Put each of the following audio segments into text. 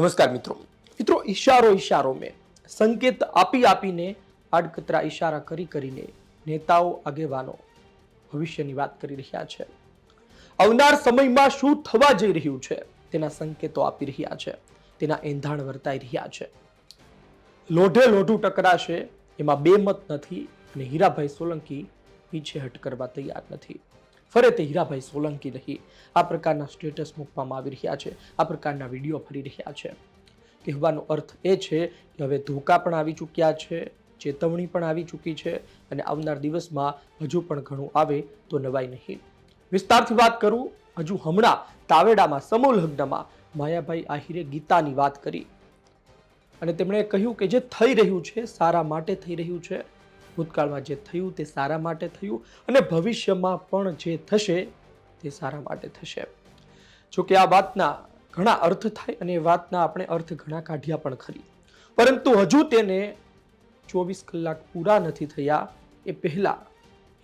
નમસ્કાર મિત્રો. મિત્રો, ઈશારો ઈશારો મેં સંકેત આપી આપીને આડકતરા ઈશારા કરી કરીને નેતાઓ આગેવાનો ભવિષ્યની વાત કરી રહ્યા છે. આવનાર સમયમાં શું થવા જઈ રહ્યું છે? તેના સંકેતો આપી રહ્યા છે. તેના એંધાણ વર્તાઈ રહ્યા છે. લોઢે લોઢું ટકરાશે, એમાં બે મત નથી અને હીરાભાઈ સોલંકી પીછેહટ કરવા તૈયાર નથી. ફરે તે હીરાભાઈ સોલંકી નહીં આ પ્રકારના સ્ટેટસ મૂકવામાં આવી રહ્યા છે. આ પ્રકારના વીડિયો ફરી રહ્યા છે. કહેવાનો અર્થ એ છે કે હવે ધોકા પણ આવી ચૂક્યા છે, ચેતવણી પણ આવી ચૂકી છે અને આવનાર દિવસમાં હજુ પણ ઘણું આવે તો નવાઈ નહીં. વિસ્તારથી વાત કરું, હજુ હમણાં તાવેડામાં સમૂહ લગ્નમાં માયાભાઈ આહિરે ગીતાની વાત કરી. અને તેમણે કહ્યું કે જે થઈ રહ્યું છે, સારા માટે થઈ રહ્યું છે. ભૂતકાળમાં જે થયું તે સારા માટે થયું અને ભવિષ્યમાં પણ જે થશે તે સારા માટે થશે. જો કે આ વાતના ઘણા અર્થ થાય અને એ વાતના આપણે અર્થ ઘણા કાઢ્યા પણ ખરી. પરંતુ હજુ તેને ચોવીસ કલાક પૂરા નથી થયા એ પહેલાં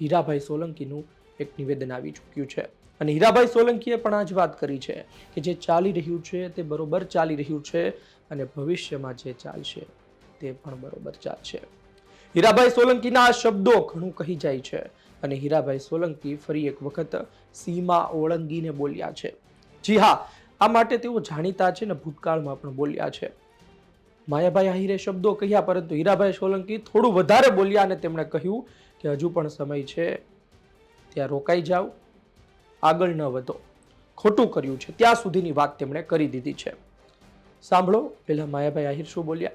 હીરાભાઈ સોલંકીનું એક નિવેદન આવી ચૂક્યું છે. અને હીરાભાઈ સોલંકીએ પણ આ જ વાત કરી છે કે જે ચાલી રહ્યું છે તે બરોબર ચાલી રહ્યું છે અને ભવિષ્યમાં જે ચાલશે તે પણ બરોબર ચાલશે. હીરાભાઈ સોલંકીના આ શબ્દો ઘણું કહી જાય છે. અને હીરાભાઈ સોલંકી ફરી એક વખત સીમા ઓળંગીને બોલ્યા છે. જી હા, આ માટે તેઓ જાણીતા છે ને ભૂતકાળમાં પણ બોલ્યા છે. માયાભાઈ આહિરે શબ્દો કહ્યા, પરંતુ હીરાભાઈ સોલંકી થોડું વધારે બોલ્યા અને તેમણે કહ્યું કે હજુ પણ સમય છે, ત્યાં રોકાઈ જાઓ, આગળ ન વધો. ખોટું કર્યું છે, ત્યાં સુધીની વાત તેમણે કરી દીધી છે. સાંભળો પહેલા માયાભાઈ આહિર શું બોલ્યા?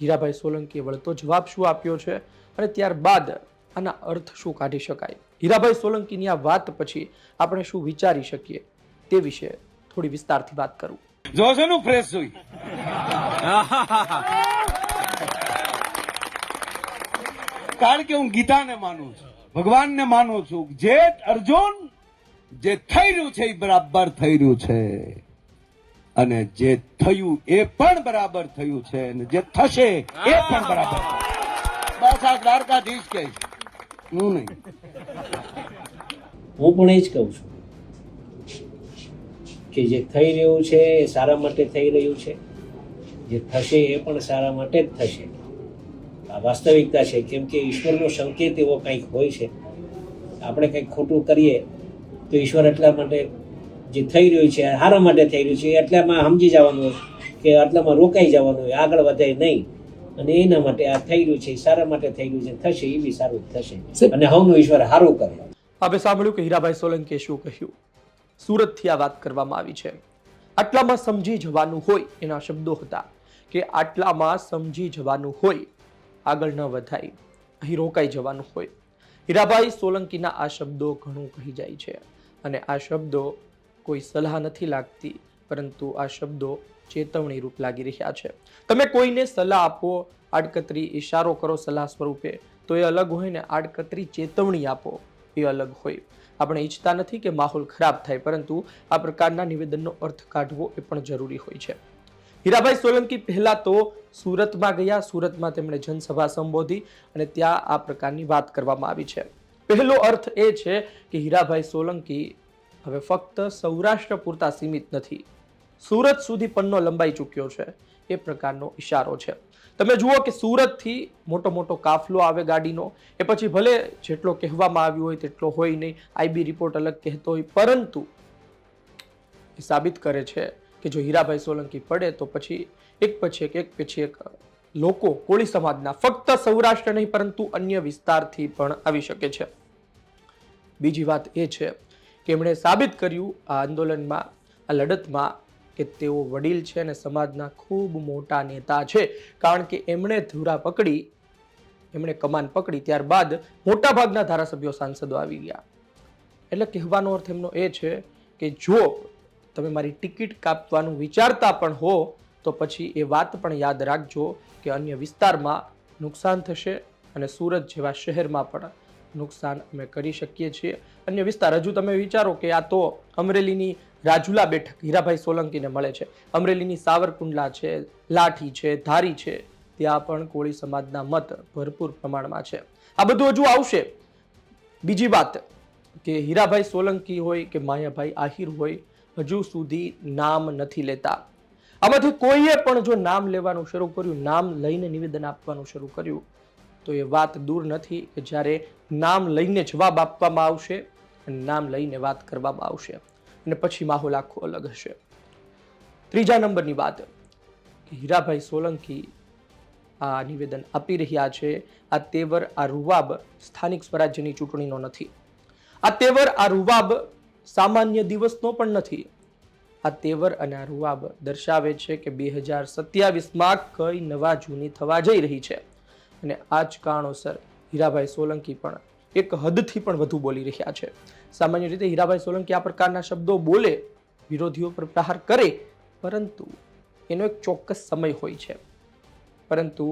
હીરાભાઈ સોલંકીએ વળતો જવાબ શું આપ્યો છે અને ત્યારબાદ આના અર્થ શું કાઢી શકાય? હીરાભાઈ સોલંકીની આ વાત પછી આપણે શું વિચારી શકીએ તે વિશે થોડી વિસ્તારથી વાત કરું. જો છે નું ફ્રેશ સુઈ કારણ કે હું ગીતાને માનું છું, ભગવાનને માનું છું. જે અર્જુન, જે થઈ રહ્યું છે એ બરાબર થઈ રહ્યું છે. અને જે થયું એ પણ બરાબર થયું છે અને જે થશે એ પણ બરાબર. બસ આ દ્વારકાધીશ કે હું નહીં. હું પણ એ જ કહું છું કે જે થઈ રહ્યું છે એ સારા માટે થઈ રહ્યું છે. જે થશે એ પણ સારા માટે જ થશે. આ વાસ્તવિકતા છે કેમ કે ઈશ્વરનો સંકેત એવો કંઈક હોય છે. આપણે કંઈક ખોટું કરીએ તો ઈશ્વર એટલા માટે જે થઈ રહ્યું છે સારા માટે થઈ રહ્યું છે એટલામાં સમજી જવાનું હોય કે આટલામાં રોકાઈ જવાનું હોય આગળ વધે નહીં. અને એના માટે આ થઈ રહ્યું છે સારા માટે થઈ રહ્યું છે થશે એ બી સારું થશે. અને હવનો ઈશ્વર સારું કરે. આપણે સાંભળ્યું કે હીરાભાઈ સોલંકીએ શું કહ્યું? સુરતથી આ વાત કરવામાં આવી છે. આટલામાં સમજી જવાનું હોય એના શબ્દો હતા કે આટલામાં સમજી જવાનું હોય આગળ ન વધાય અહીં રોકાઈ જવાનું હોય. હીરાભાઈ સોલંકીના આ શબ્દો ઘણું કહી જાય છે. અને આ શબ્દો કોઈ સલાહ નથી લાગતી, પરંતુ આ શબ્દો ચેતવણી રૂપ લાગી રહ્યા છે. તમે કોઈને સલાહ આપો, આડકતરી ઇશારો કરો સલાહ સ્વરૂપે, તો એ અલગ હોય ને આડકતરી ચેતવણી આપો, એ અલગ હોય. આપણે ઈચ્છતા નથી કે માહોલ ખરાબ થાય, પરંતુ આ પ્રકારના નિવેદનનો અર્થ કાઢવો એ પણ જરૂરી હોય છે. હીરાભાઈ સોલંકી પહેલા તો સુરતમાં ગયા, સુરતમાં તેમણે જનસભા સંબોધી અને ત્યાં આ પ્રકારની વાત કરવામાં આવી છે. પહેલો અર્થ એ છે કે હીરાભાઈ સોલંકી હવે ફક્ત સૌરાષ્ટ્ર પૂરતા સીમિત નથી. સુરત સુધી પન્નો લંબાઈ ચૂક્યો છે. એ પ્રકારનો ઈશારો છે. તમે જુઓ કે સુરતથી મોટો મોટો કાફલો આવે ગાડીનો. એ પછી ભલે જેટલો કહેવામાં આવ્યું હોય તેટલો હોય નહીં. આઈબી રિપોર્ટ અલગ કહેતો હોય. પરંતુ એ સાબિત કરે છે કે જો હીરાભાઈ સોલંકી પડે તો પછી એક પછી એક એક પછી એક લોકો કોળી સમાજના ફક્ત સૌરાષ્ટ્ર નહીં, પરંતુ અન્ય વિસ્તારથી પણ આવી શકે છે. બીજી વાત એ છે કે એમણે સાબિત કર્યું આ આંદોલનમાં, આ લડતમાં કે તેઓ વડીલ છે અને સમાજના ખૂબ મોટા નેતા છે. કારણ કે એમણે ધુરા પકડી, એમણે કમાન પકડી, ત્યારબાદ મોટાભાગના ધારાસભ્યો સાંસદો આવી ગયા. એટલે કહેવાનો અર્થ એમનો એ છે કે જો તમે મારી ટિકિટ કાપવાનું વિચારતા પણ હો, તો પછી એ વાત પણ યાદ રાખજો કે અન્ય વિસ્તારમાં નુકસાન થશે અને સુરત જેવા શહેરમાં પણ નુકસાન અમે કરી શકીએ છીએ. અન્ય વિસ્તાર હજુ તમે વિચારો કે આ તો અમરેલીની રાજુલા બેઠક હીરાભાઈ સોલંકીને મળે છે. અમરેલીની સાવરકુંડલા છે, લાઠી છે, ધારી છે, ત્યાં પણ કોળી સમાજના મત ભરપૂર પ્રમાણમાં છે. આ બધું હજુ આવશે. બીજી વાત કે હીરાભાઈ સોલંકી હોય કે માયાભાઈ આહિર હોય, હજુ સુધી નામ નથી લેતા. આમાંથી કોઈએ પણ જો નામ લેવાનું શરૂ કર્યું, નામ લઈને નિવેદન આપવાનું શરૂ કર્યું તો એ વાત દૂર નથી કે જ્યારે નામ લઈને જવાબ આપવામાં આવશે અને નામ લઈને વાત કરવામાં આવશે અને પછી માહોલ આખો અલગ હશે. ત્રીજા નંબરની વાત કે હીરાભાઈ સોલંકી આ નિવેદન આપી રહ્યા છે. આ તેવર આ રૂવાબ સ્થાનિક સ્વરાજ્યની ચૂંટણીનો નથી. આ તેવર આ રૂવાબ સામાન્ય દિવસનો પણ નથી. આ તેવર અને આ રૂવાબ દર્શાવે છે કે બે હજાર સત્યાવીસમાં કઈ નવા જૂની થવા જઈ રહી છે. અને આ જ કારણોસર હીરાભાઈ સોલંકી પણ એક હદથી પણ વધુ બોલી રહ્યા છે. સામાન્ય રીતે હીરાભાઈ સોલંકી આ પ્રકારના શબ્દો બોલે, વિરોધીઓ પર પ્રહાર કરે, પરંતુ એનો એક ચોક્કસ સમય હોય છે. પરંતુ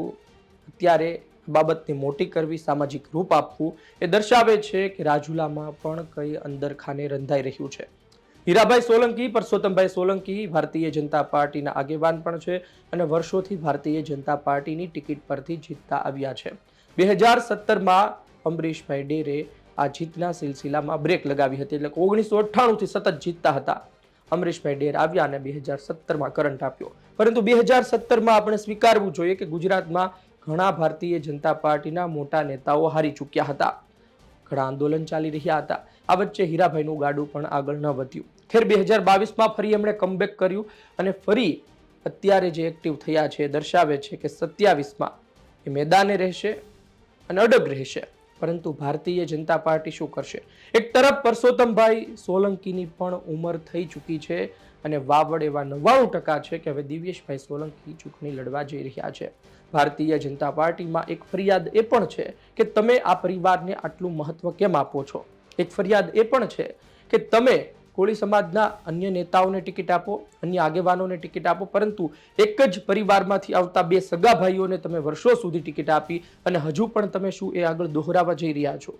અત્યારે બાબતને મોટી કરવી, સામાજિક રૂપ આપવું એ દર્શાવે છે કે રાજુલામાં પણ કઈ અંદરખાને રંધાઈ રહ્યું છે. હીરાભાઈ સોલંકી, પરસોત્તમભાઈ સોલંકી ભારતીય જનતા પાર્ટીના આગેવાન પણ છે અને વર્ષોથી ભારતીય જનતા પાર્ટીની ટિકિટ પરથી જીતતા આવ્યા છે. બે હજાર સત્તરમાં અમરીશભાઈ ડેરે આ જીતના સિલસિલામાં બ્રેક લગાવી હતી એટલે ઓગણીસો અઠ્ઠાણુંથી સતત જીતતા હતા. અમરીશભાઈ ડેર આવ્યા અને બે હજાર સત્તરમાં કરંટ આપ્યો. પરંતુ બે હજાર સત્તરમાં આપણે સ્વીકારવું જોઈએ કે ગુજરાતમાં ઘણા ભારતીય જનતા પાર્ટીના મોટા નેતાઓ હારી ચૂક્યા હતા. ઘણા આંદોલન ચાલી રહ્યા હતા. આ વચ્ચે હીરાભાઈનું ગાડું પણ આગળ ન વધ્યું. ખેર બે હજાર બાવીસમાં ફરી એમણે કમબેક કર્યું અને ફરી અત્યારે જે એક્ટિવ થયા છે એ દર્શાવે છે કે સત્યાવીસમાં એ મેદાને રહેશે અને અડગ રહેશે. પરંતુ ભારતીય જનતા પાર્ટી શું કરશે? એક તરફ પરસોત્તમભાઈ સોલંકીની પણ ઉંમર થઈ ચૂકી છે અને વાવડ એવા નવ્વાણું ટકા છે કે હવે દિવ્યેશભાઈ સોલંકી ચૂંટણી લડવા જઈ રહ્યા છે. ભારતીય જનતા પાર્ટીમાં એક ફરિયાદ એ પણ છે કે તમે આ પરિવારને આટલું મહત્વ કેમ આપો છો? એક ફરિયાદ એ પણ છે કે તમે કોળી સમાજના અન્ય નેતાઓને ટિકિટ આપો, અન્ય આગેવાનોને ટિકિટ આપો, પરંતુ એક જ પરિવારમાંથી આવતા બે સગા ભાઈઓને તમે વર્ષો સુધી ટિકિટ આપી અને હજુ પણ તમે શું એ આગળ દોહરાવા જઈ રહ્યા છો?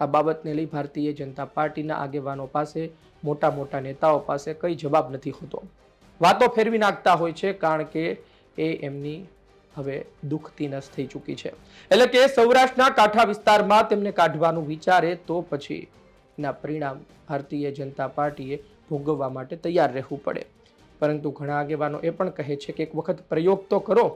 આ બાબતને લઈ ભારતીય જનતા પાર્ટીના આગેવાનો પાસે, મોટા મોટા નેતાઓ પાસે કંઈ જવાબ નથી હોતો. વાતો ફેરવી નાખતા હોય છે કારણ કે એ એમની હવે દુઃખતી નસ થઈ ચૂકી છે. એટલે કે સૌરાષ્ટ્રના કાંઠા વિસ્તારમાં તેમને કાઢવાનું વિચારે તો પછી ના પરિણામ ભારતીય જનતા પાર્ટીએ ભોગવવા માટે તૈયાર રહેવું પડે. પરંતુ ઘણા આગેવાનો એ પણ કહે છે કે એક વખત પ્રયોગ તો કરો.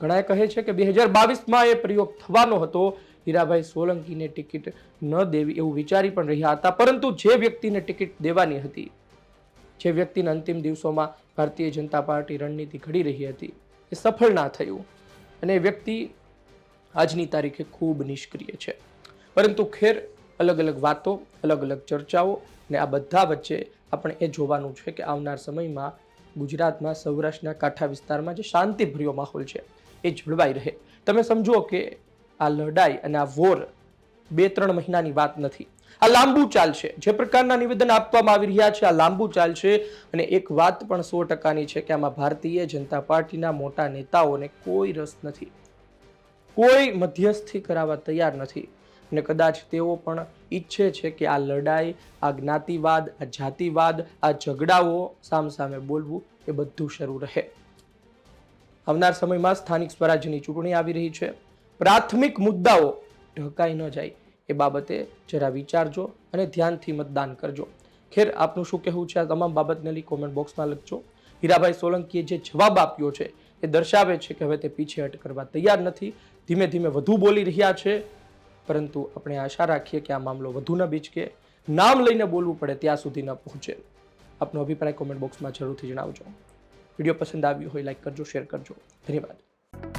ઘણાએ કહે છે કે બે હજાર બાવીસમાં એ પ્રયોગ થવાનો હતો. હીરાભાઈ સોલંકીને ટિકિટ ન દેવી એવું વિચારી પણ રહ્યા હતા, પરંતુ જે વ્યક્તિને ટિકિટ દેવાની હતી, જે વ્યક્તિના અંતિમ દિવસોમાં ભારતીય જનતા પાર્ટી રણનીતિ ઘડી રહી હતી, એ સફળ ના થયું. અને એ વ્યક્તિ આજની તારીખે ખૂબ નિષ્ક્રિય છે. પરંતુ ખેર અલગ અલગ વાતો, અલગ અલગ ચર્ચાઓ ને આ બધા વચ્ચે આપણે એ જોવાનું છે કે આવનાર સમયમાં ગુજરાતમાં સૌરાષ્ટ્રના કાંઠા વિસ્તારમાં જે શાંતિભર્યો માહોલ છે એ જળવાઈ રહે. તમે સમજો કે આ લડાઈ અને આ વોર બે ત્રણ મહિનાની વાત નથી. આ લાંબુ ચાલશે જે પ્રકારના નિવેદન આપવામાં આવી રહ્યા છે, આ લાંબુ ચાલશે અને એક વાત પણ સો ટકાની છે કે આમાં ભારતીય જનતા પાર્ટીના મોટા નેતાઓને કોઈ રસ નથી. કોઈ મધ્યસ્થી કરાવવા તૈયાર નથી. અને કદાચ તેઓ પણ ઈચ્છે છે કે આ લડાઈ, આ જ્ઞાતિવાદ, આ જાતિવાદ, આ ઝઘડાઓ સામસામે બોલવું એ બધું શરૂ રહે. આવનાર સમયમાં સ્થાનિક સ્વરાજ્યની ચૂંટણી આવી રહી છે. પ્રાથમિક મુદ્દાઓ ઢકાઈ ન જાય. એ બાબતે જરા વિચારજો અને ધ્યાનથી મતદાન કરજો. ખેર, આપનું શું કહેવું છે? આ તમામ બાબતને લઈ કોમેન્ટ બોક્સમાં લખજો. હીરાભાઈ સોલંકીએ જે જવાબ આપ્યો છે એ દર્શાવે છે કે હવે તે પીછેહટ કરવા તૈયાર નથી. ધીમે ધીમે વધુ બોલી રહ્યા છે. પરંતુ આપણે આશા રાખીએ કે આ મામલો વધુ ન બીચકે નામ લઈને બોલવું પડે ત્યાં સુધી ન પહોંચે. આપનો અભિપ્રાય કોમેન્ટ બોક્સમાં જરૂરથી જણાવજો. વીડિયો પસંદ આવ્યો હોય લાઈક કરજો શેર કરજો. ધન્યવાદ.